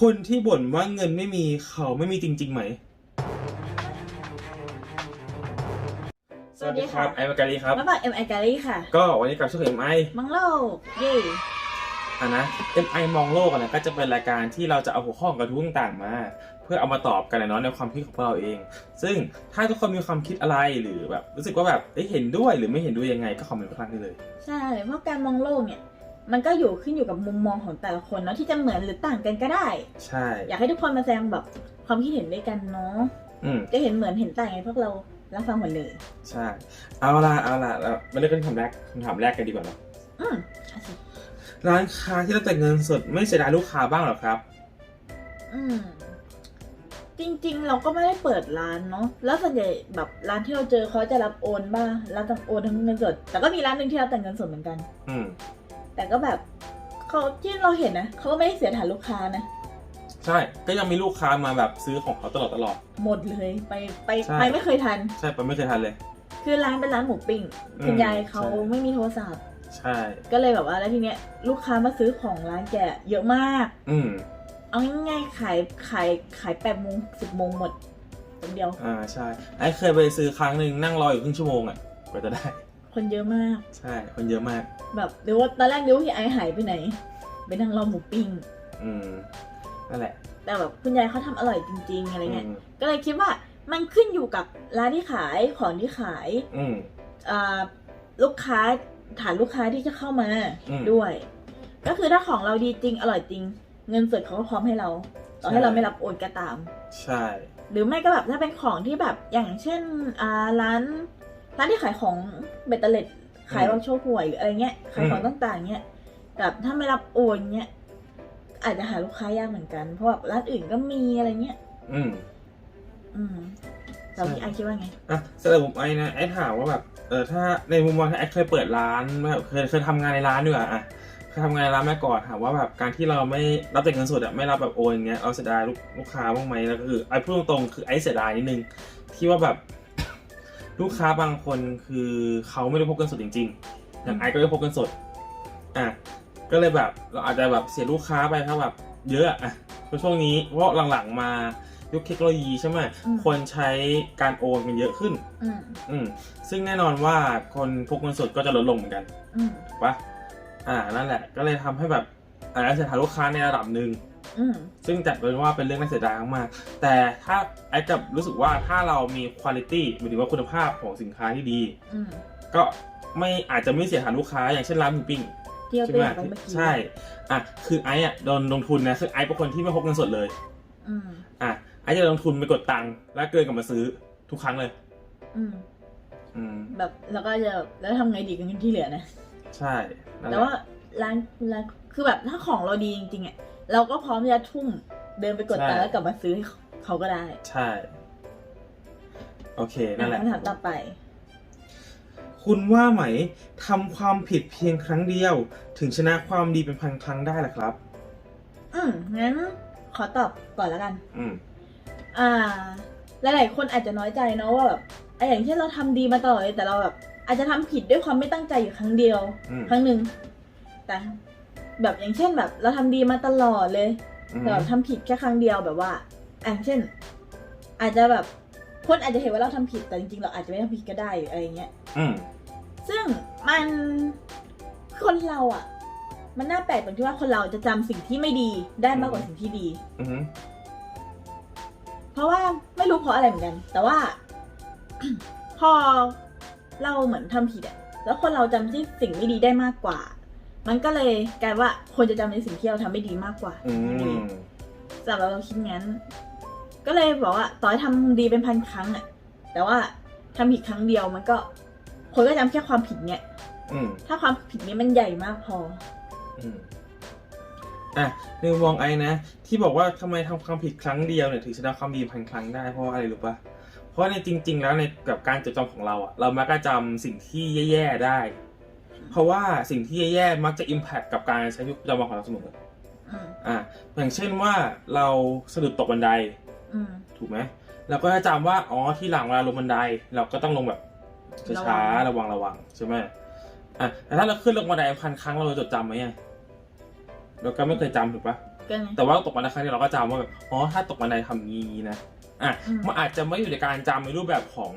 คนที่บ่นว่าเงินไม่มีเขาไม่มีจริงๆไหม สวัสดีค่ะไอ้ปากกาลีครับ มาบอกเอ็มไอการีค่ะ ก็วันนี้กลับช่วยเอ็มไอมังโลกเย่อะนะ MI มองโลกอะนะก็จะเป็นรายการที่เราจะเอาหัวข้อกระทู้ต่างๆมา เพื่อเอามาตอบกันนะเนาะในความคิดของพวกเราเอง ซึ่งถ้าทุกคนมีความคิดอะไรหรือแบบรู้สึกว่าแบบเอ้ยเห็นด้วยหรือไม่เห็นด้วยยังไงก็คอมเมนต์ข้างล่างได้เลย ใช่เพราะการมองโลกเนี่ย มันก็อยู่ขึ้นอยู่กับมุมมองของแต่ละคนเนาะที่จะเหมือนหรือต่างกันก็ได้ ใช่ อยากให้ทุกคนมาแสดงแบบความคิดเห็นด้วยกันเนาะอืมจะเห็นเหมือนเห็นต่างไงพวกเรารับฟังหมดเลย ใช่ เอาละเอาละเรามาเริ่มกันที่คำแรกคำถามแรกกันดีกว่าเนาะอืมเอาสิร้านค้าที่เราจ่ายเงินสดไม่เสียดายลูกค้าบ้างเหรอครับ อืม จริงๆ เราก็ไม่ได้เปิดร้านเนาะแล้วส่วนใหญ่แบบร้านที่เราเจอเขาจะรับโอนบ้างรับทั้งโอนทั้งเงินสด แต่ก็มีร้านหนึ่งที่รับแต่เงินสดเหมือนกัน อืม แต่ก็แบบเขาที่เราเห็นนะเขาก็ไม่ได้เสียฐานลูกค้านะใช่ก็ยังมีลูกค้ามาแบบซื้อของเขาตลอดตลอด หมดเลยไปไปใช่ ไปไม่เคยทัน ใช่ไปไม่เคยทันเลย คือร้านเป็นร้านหมูปิ้งอืมคุณยายเขาใช่ ไม่มีโทรศัพท์ ใช่ ก็เลยแบบว่าแล้วทีเนี้ยลูกค้ามาซื้อของร้านแกเยอะมาก อืมเอาง่ายๆขายขายขายแปดโมงสิบโมงหมดคนเดียว อ่าใช่ไอ้เคยไปซื้อครั้งหนึ่งนั่งรออยู่ครึ่งชั่วโมงอะกว่าจะได้ คนเยอะมาก ใช่ คนเยอะมาก แบบเดี๋ยวว่าตอนแรกเดี๋ยวาพี่ไอซ์หายไปไหน ไปนั่งรอหมูปิ้ง อืม นั่นแหละ แต่แบบคุณยายเขาทำอร่อยจริง ๆ อะไรเงี้ยอืมก็เลยคิดว่ามันขึ้นอยู่กับร้านที่ขายของที่ขาย อืมอ่าลูกค้าฐานลูกค้าที่จะเข้ามาอืมด้วย ก็คือถ้าของเราดีจริงอร่อยจริง เงินสดเขาก็พร้อมให้เราต่อให้ใช่เราไม่รับโอนก็ตาม ใช่ หรือไม่ก็แบบถ้าเป็นของที่แบบอย่างเช่นอ่าร้าน ร้านที่ขายของเบตเตอร์เล็ดขายอืมเราโชว์หวยหรืออะไรเงี้ยขายของอืมต่างๆเงี้ยแบบถ้าไม่รับโอนเงี้ยอาจจะหาลูกค้ายากเหมือนกันเพราะแบบร้านอื่นก็มีอะไรเงี้ยอืม อืมเราพี่ไอคิดว่าไงอะสำหรับผมไอ้นะไอ้ถามว่าแบบเออถ้าในมุมมองที่ไอ้เคยเปิดร้านแบบเคยเคยทำงานในร้านด้วยอะเคยทำงานในร้านมาก่อนถามว่าแบบการที่เราไม่รับแต่เงินสดอะไม่รับแบบโอนอย่างเงี้ยเอาเสียดายลูกลูกค้าบ้างไหมแล้วก็คือไอ้พูดตรงๆคือไอ้เสียดายนิดนึงที่ว่าแบบ ลูกค้าบางคนคือเขาไม่ได้พกเงินสดจริงๆอย่างไอ้ก็ไม่พกเงินสดอะก็เลยแบบเราอาจจะแบบเสียลูกค้าไปถ้าแบบเยอะอะเพราะช่วงนี้เพราะหลังๆมายุคเทคโนโลยีใช่ไหมอืม คนใช้การโอนกันเยอะขึ้น อืมอืมซึ่งแน่นอนว่าคนพกเงินสดก็จะลดลงเหมือนกันอืมถูกปะอ่านั่นแหละ ก็เลยทำให้แบบอาจจะเสียฐานลูกค้าในระดับหนึ่ง อืม ซึ่งจัดเป็นว่าเป็นเรื่องน่าเสียดายมากๆแต่ถ้าไอ้กับรู้สึกว่าถ้าเรามีคุณภาพหมายถึงว่าคุณภาพของสินค้าที่ดี อืม ก็ไม่อาจจะไม่เสียฐานลูกค้าอย่างเช่นร้านหมูปิ้งที่เราใช่ตัวไหมอย่างไปเมื่อกี้ใช่อะคือไอ้อะโดนลงทุนนะคือไอ้เป็นคนที่ไม่พกเงินสดเลยอืม อะไอ้จะลงทุนไปกดตังค์แล้วเกินกลับมาซื้อทุกครั้งเลย อืม อืมแบบแล้วก็จะแล้วทำไงดีกับเงินที่เหลือนะ ใช่นั่นหแต่ละ ว่าร้านร้านคือแบบถ้าของเราดีจริงๆอะ เราก็พร้อมที่จะทุ่มเดินไปกดตังค์แล้วกลับมาซื้อให้เขาก็ได้ ใช่ โอเค นั่นแหละคำถามต่อไป คุณว่าไหมทำความผิดเพียงครั้งเดียว ถึงชนะความดีเป็นพันครั้งได้ล่ะครับ อืมงั้นขอตอบก่อนแล้วกัน อืมอ่า หลายๆคนอาจจะน้อยใจเนาะว่าแบบไอ้อย่างเช่นเราทำดีมาตลอดเลยแต่เราแบบอาจจะทำผิดด้วยความไม่ตั้งใจอยู่ครั้งเดียวอืมครั้งหนึ่งแต่ แบบอย่างเช่นแบบ เราทำดีมาตลอดเลยอืมแต่แบบทำผิดแค่ครั้งเดียวแบบว่าอะอย่างเช่น อาจจะแบบคนอาจจะเห็นว่าเราทำผิดแต่จริงๆเราอาจจะไม่ทำผิดก็ได้อะไรอย่างเงี้ยอืมซึ่งมันคนเราอะ มันน่าแปลกตรงที่ว่าคนเราจะจำสิ่งที่ไม่ดีได้มากกว่าสิ่งที่ดีอืมเพราะว่าไม่รู้เพราะอะไรเหมือนกัน แต่ว่า พอเราเหมือนทำผิดอะแล้วคนเราจำที่สิ่งไม่ดีได้มากกว่า มันก็เลยกลายว่าคนจะจำในสิ่งที่เราทำไม่ดีมากกว่าอืสิ่งที่ดีมสำหรับเราคิดงั้น ก็เลยบอกว่าต่อให้ทำดีเป็นพันครั้งอะแต่ว่าทำผิดครั้งเดียวมันก็คนก็จำแค่ความผิดเนี่ย อืมถ้าความผิดนี้มันใหญ่มากพอ อืมอะในมุมมองไอ้นะ ที่บอกว่าทำไมทำความผิดครั้งเดียวเนี่ยถึงชนะความดีพันครั้งได้เพราะว่าอะไรรู้ปะเพราะในจริง ๆ แล้วในกับการจดจำของเราอะเรามักจะจำสิ่งที่แย่ๆได้ เพราะว่าสิ่งที่แย่ๆมักจะอิมแพคกับการใช้ชีวิตประจำวันของเราเสมออืมอะอย่างเช่นว่าเราสะดุดตกบันไดอืม ถูกไหมเราก็จะจำว่าอ๋อที่หลังเวลาลงบันได เราก็ต้องลงแบบช้าๆระวังระวังใช่ไหมอะแต่ถ้าเราขึ้นลงบันไดพันครั้งเราจะจดจำไหมอะเราก็ไม่เคยจำถูกปะ ก็ไง แต่ว่าตกบันไดครั้งนี้เราก็จำว่าแบบอ๋อถ้าตกบันไดทำงี้นะอะอืม มันอาจจะไม่อยู่ในการจำในรูปแบบของ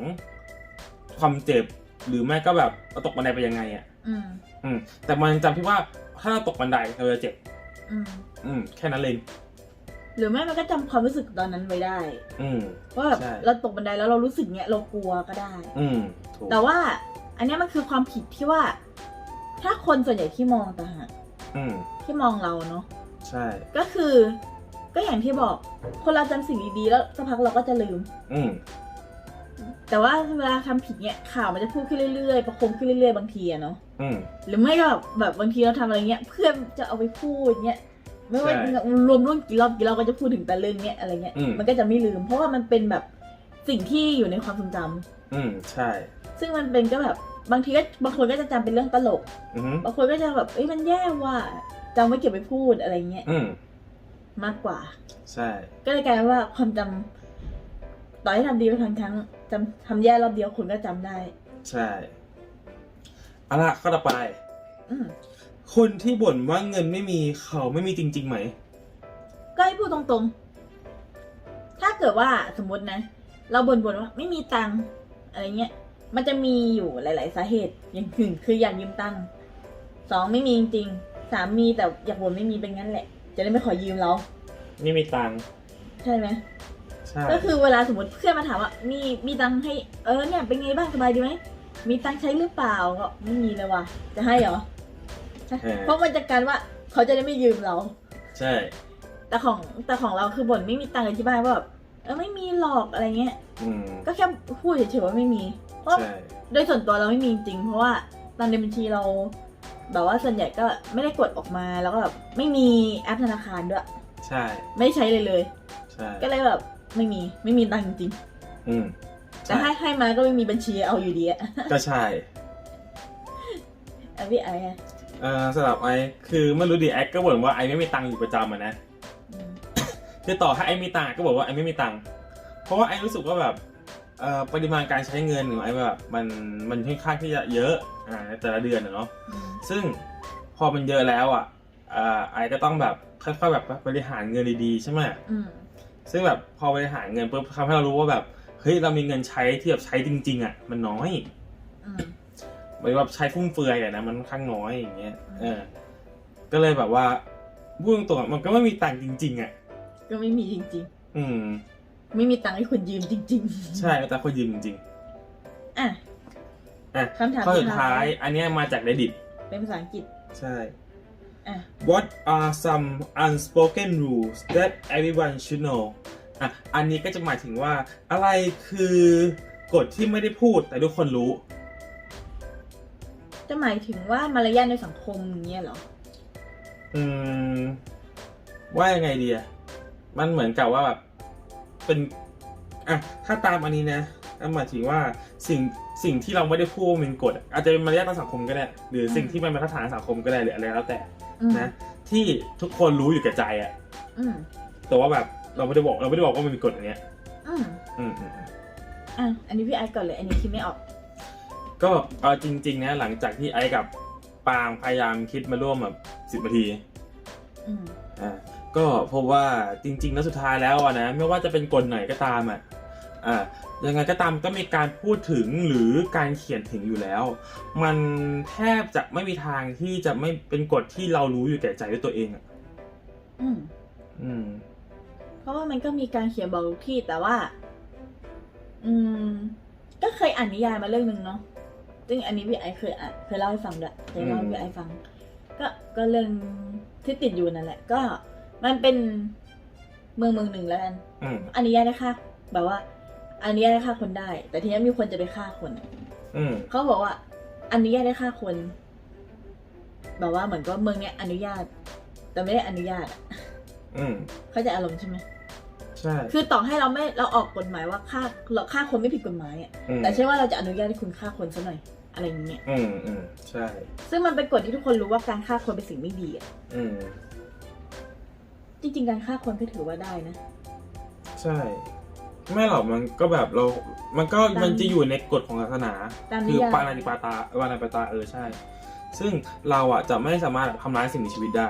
ความเจ็บ หรือไม่ก็แบบเราตกบันไดไปยังไงอะ อืมอืมแต่มันจำที่ว่าถ้าเราตกบันไดเราจะเจ็บ อืมอืมแค่นั้นเลยหรือไม่มันก็จำความรู้สึกตอนนั้นไว้ได้อืม ว่าแบบใช่ เราตกบันไดแล้วเรารู้สึกเนี้ยเรากลัวก็ได้ อืมถูกแต่ว่า อันเนี้ยมันคือความผิดที่ว่า ถ้าคนส่วนใหญ่ที่มองต่างหากอืมที่มองเราเนาะใช่ ก็คือ ก็อย่างที่บอก คนเราจำสิ่งดีๆแล้วสักพักเราก็จะลืม อืม แต่ว่าเวลาทำผิดเนี่ยข่าวมันจะพูดขึ้นเรื่อยๆ ประคมขึ้นเรื่อยๆ บางทีอะเนาะอืม หรือไม่ก็แบบแบบบางทีเราทำอะไรเงี้ย เพื่อนจะเอาไปพูดเงี้ยไม่ว่าใช่รวมรุ่นกี่รอบกี่รอบก็จะพูดถึงแต่เรื่องเนี้ยอะไรเงี้ยอืม มันก็จะไม่ลืม เพราะว่ามันเป็นแบบสิ่งที่อยู่ในความทรงจำอืม ใช่ ซึ่งมันเป็นก็แบบบางทีก็บางคนก็จะจำเป็นเรื่องตลก อืมบางคนก็จะแบบเอ้ยมันแย่ว่ะจำไว้เก็บไปพูดอะไรเงี้ยอืมมากกว่า ใช่ ก็เลยกลายเป็นว่าความจำ ต่อให้ทำดีไปพันครั้งจำทำแย่รอบเดียวคนก็จำได้ ใช่เอาละข้อต่อไป อืมคนที่บ่นว่าเงินไม่มีเขาไม่มีจริงๆไหม ก็ให้พูดตรงๆ ถ้าเกิดว่าสมมตินะ เราบ่นๆว่าไม่มีตังค์อะไรเงี้ย มันจะมีอยู่หลาย ๆ สาเหตุ อย่างหนึ่งคืออยากยืมตังค์สองไม่มีจริงๆสามมีแต่อยากบ่นไม่มีเป็นงั้นแหละ จะได้ไม่ขอยืมเรา ไม่มีตังค์ใช่ไหม ใช่ก็คือเวลาสมมติเพื่อนมาถามว่ามีมีตังค์ให้เออเนี่ยเป็นไงบ้างสบายดีไหมมีตังค์ใช้หรือเปล่าก็ไม่มีเลยว่ะจะให้เหรอใช่เพราะมันจะการว่าเขาจะได้ไม่ยืมเรา ใช่ แต่ของแต่ของเราคือบ่นไม่มีตังค์เลยที่บ้านว่าแบบเออไม่มีหรอกอะไรเงี้ยอืมก็แค่พูดเฉยๆว่าไม่มี เพราะใช่โดยส่วนตัวเราไม่มีจริง เพราะว่าตอนในบัญชีเรา แบบว่าส่วนใหญ่ก็ไม่ได้กดออกมาแล้วก็แบบไม่มีแอปธนาคารด้วย ใช่ ไม่ใช้เลยเลย ใช่ ก็เลยแบบ ไม่มีไม่มีตังค์จริงอืมแต่ให้ให้มาก็ไม่มีบัญชีเอาอยู่ดีอะก็ใช่อะพี่ไอ้อะเอ่อสำหรับไอซ์คือไม่รู้ดิไอซ์ก็บ่นว่าไอซ์ไม่มีตังค์อยู่ประจำอะนะอืมคือต่อให้ไอซ์มีตังค์ก็บอกว่าไอซ์ไม่มีตังค์เพราะว่าไอซ์รู้สึกว่าแบบเอ่อปริมาณการใช้เงินของไอซ์แบบมันมันค่อนข้างที่จะเยอะอ่าในแต่ละเดือนอะเนาะอืมซึ่งพอมันเยอะแล้วอะอ่าไอซ์ก็ต้องแบบค่อยๆแบบบริหารเงินดีๆใช่ไหมอืม ซึ่งแบบพอบริหารเงินปุ๊บทำให้เรารู้ว่าแบบเฮ้ยเรามีเงินใช้ที่แบบใช้จริง ๆ อะ มันน้อยอืมหมายว่าใช้ฟุ่มเฟือยอะนะมันค่อนข้างน้อยอย่างเงี้ยเออ ก็เลยแบบว่าพูดตรงๆอะมันก็ไม่มีตังค์จริง ๆ อะ ก็ไม่มีจริงอืม ๆ ไม่มีตังค์ให้คนยืมจริงๆใช่แต่คนยืมจริงอะๆอะคำถามข้อสุดสุดท้าท้ายยอันเนี้ยมาจาก reddit เป็นภาษาอังกฤษ ใช่อะ What are some unspoken rules that everyone should know อะอันนี้ก็จะหมายถึงว่า อะไรคือกฎที่ไม่ได้พูดแต่ทุกคนรู้ จะหมายถึงว่ามารยาทในสังคมอย่างเงี้ยเหรอ อืม ว่ายังไงดีอะมันเหมือนกับว่าแบบเป็นอะถ้าตามอันนี้นะนั่นหมายถึงว่าสิ่งสิ่งที่เราไม่ได้พูดว่ามันเป็นกฎอะอาจจะเป็นมารยาททางสังคมก็ได้ หรือสิ่งอืมที่มันเป็นมาตรฐานทางสังคมก็ได้หรืออะไรแล้วแต่อืม นะที่ทุกคนรู้อยู่แก่ใจอะอืมแต่ว่าแบบเราไม่ได้บอกเราไม่ได้บอกว่ามันมีกฎอันเนี้ยอืมอืมอืมอืมอะอันนี้พี่ไอซ์ก่อนเลย อันนี้คิดไม่ออก ก็เอาจริง ๆ นะ หลังจากที่ไอ้กับปางพยายามคิดมาร่วมแบบสิบนาที อืม อ่าก็พบว่าจริงๆแล้วสุดท้ายแล้วอะนะไม่ว่าจะเป็นกฎไหนก็ตามอะอ่า ยังไงก็ตามก็มีการพูดถึงหรือการเขียนถึงอยู่แล้ว มันแทบจะไม่มีทางที่จะไม่เป็นกฎที่เรารู้อยู่แก่ใจด้วยตัวเองอะอืม อืม เพราะว่ามันก็มีการเขียนบอกทุกที่แต่ว่า อืม ก็เคยอ่านนิยายมาเรื่องหนึ่งเนาะซึ่งอันนี้พี่ไอซ์เคยอ่านเคยเล่าให้ฟังด้วยเคยเล่าให้พี่ไอซ์ฟัง ก็ก็เรื่องที่ติดอยู่นั่นแหละ ก็มันเป็นเมืองเมืองหนึ่งแล้วกันอืมอนุญาตให้ฆ่าแบบว่า อนุญาตให้ฆ่าคนได้ แต่ทีนี้มีคนจะไปฆ่าคน อืมเขาบอกว่าอนุญาตให้ฆ่าคน แบบว่าเหมือนก็เมืองเนี้ยอนุญาต แต่ไม่ได้อนุญาตอะอืมเข้าใจอารมณ์ใช่ไหมใช่คือต่อให้เราไม่เราออกกฎหมายว่าฆ่าเราฆ่าคนไม่ผิดกฎหมายอะอืมแต่ใช่ว่าเราจะอนุญาตให้คุณฆ่าคนซะหน่อยอะไรอย่างเงี้ยอืมอืมใช่ ซึ่งมันเป็นกฎที่ทุกคนรู้ว่าการฆ่าคนเป็นสิ่งไม่ดีอะอืมจริง ๆ การฆ่าคนก็ถือว่าได้นะ ใช่ ไม่หรอกมันก็แบบเรา มันก็ตามมันจะอยู่ในกฎของศาสนาตามนิคือยายปานาติปาตาปานาติปาตาเออใช่ ซึ่งเราอะจะไม่สามารถทำร้ายสิ่งมีชีวิตได้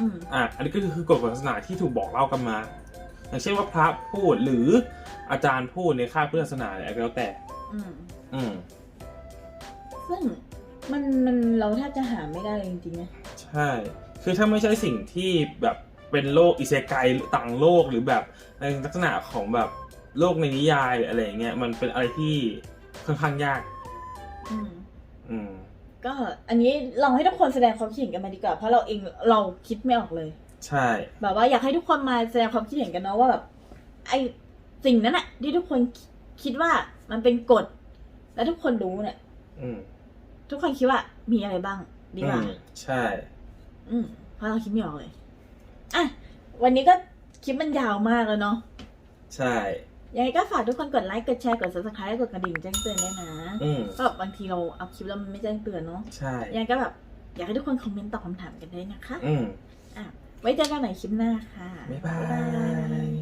อืมอะอันนี้ก็คือคือกฎศาสนาที่ถูกบอกเล่ากันมา อย่างเช่นว่าพระพูดหรืออาจารย์พูดในค่ายพุทธศาสนาเนี่ยก็แล้วแต่อืมอืมซึ่งมันมันเราแทบจะหาไม่ได้เลยจริงๆนะใช่ คือถ้าไม่ใช่สิ่งที่แบบเป็นโลกอิเซไกหรือต่างโลกหรือแบบในลักษณะของแบบ โลกในนิยายหรืออะไรอย่างเงี้ยมันเป็นอะไรที่ค่อนข้างยาก อืม อืม ก็อันนี้ลองให้ทุกคนแสดงความคิดเห็นกันมาดีกว่า เพราะเราเองเราคิดไม่ออกเลย ใช่ แบบว่าอยากให้ทุกคนมาแสดงความคิดเห็นกันเนาะว่าแบบไอสิ่งนั้นอะที่ทุกคนคิดว่ามันเป็นกฎ และทุกคนรู้เนี่ย อืม ทุกคนคิดว่ามีอะไรบ้างดีกว่า อืมใช่ อืมเพราะเราคิดไม่ออกเลย อะ วันนี้ก็คลิปมันยาวมากแล้วเนาะ ใช่ ยังไงก็ฝากทุกคนกดไลค์ กดแชร์ กด subscribe กดกระดิ่งแจ้งเตือนด้วยนะอืมก็แบบบางทีเราอัพคลิปแล้วมันไม่แจ้งเตือนเนาะใช่ ยังไงก็แบบอยากให้ทุกคนคอมเมนต์ตอบคำถามกันด้วยนะคะ อืม อะ ไว้เจอกันใหม่คลิปหน้าค่ะ บ๊ายบาย